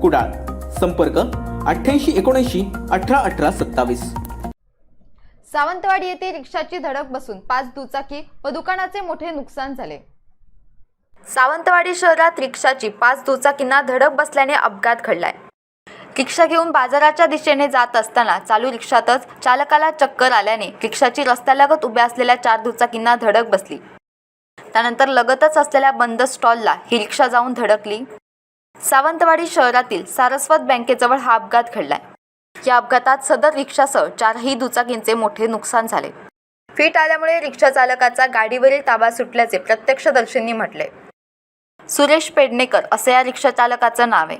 कुडाळ. संपर्क अठ्ठ्याऐंशी एकोणऐंशी अठरा अठरा सत्तावीस. सावंतवाडी येथे रिक्षाची धडक बसून पाच दुचाकी व दुकानाचे मोठे नुकसान झाले. सावंतवाडी शहरात रिक्षाची पाच दुचाकींना धडक बसल्याने अपघात घडलाय. रिक्षा घेऊन बाजाराच्या दिशेने जात असताना चालू रिक्षातच चालकाला चक्कर आल्याने रिक्षाची रस्त्यालगत उभ्या असलेल्या चार दुचाकींना धडक बसली. त्यानंतर लगतच असलेल्या बंद स्टॉलला ही रिक्षा जाऊन धडकली. सावंतवाडी शहरातील सारस्वत बँकेजवळ हा अपघात घडलाय. या अपघातात सदर रिक्षासह चारही दुचाकींचे मोठे नुकसान झाले. फिट आल्यामुळे रिक्षा चालकाचा गाडीवरील ताबा सुटल्याचे प्रत्यक्षदर्शींनी म्हटले. सुरेश पेडणेकर असे या रिक्षा चालकाचं नाव आहे.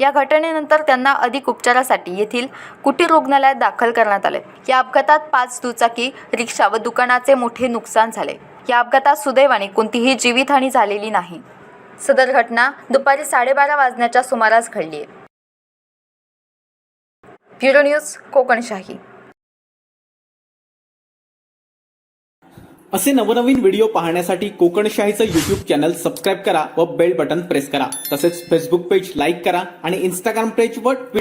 या घटनेनंतर त्यांना अधिक उपचारासाठी येथील कुटीर रुग्णालयात दाखल करण्यात आले. या अपघातात पाच दुचाकी रिक्षा व दुकानाचे मोठे नुकसान झाले. या अपघातात सुदैवाने कोणतीही जीवितहानी झालेली नाही. सदर घटना दुपारी साडेबारा वाजण्याच्या सुमारास घडली. Bureau news Kokanshahi. असे नवनवीन व्हिडिओ पाहण्यासाठी कोकणशाहीचं यूट्यूब चॅनल सबस्क्राईब करा व बेल बटन प्रेस करा. तसेच फेसबुक पेज लाईक करा आणि इंस्टाग्राम पेज व ट्विटर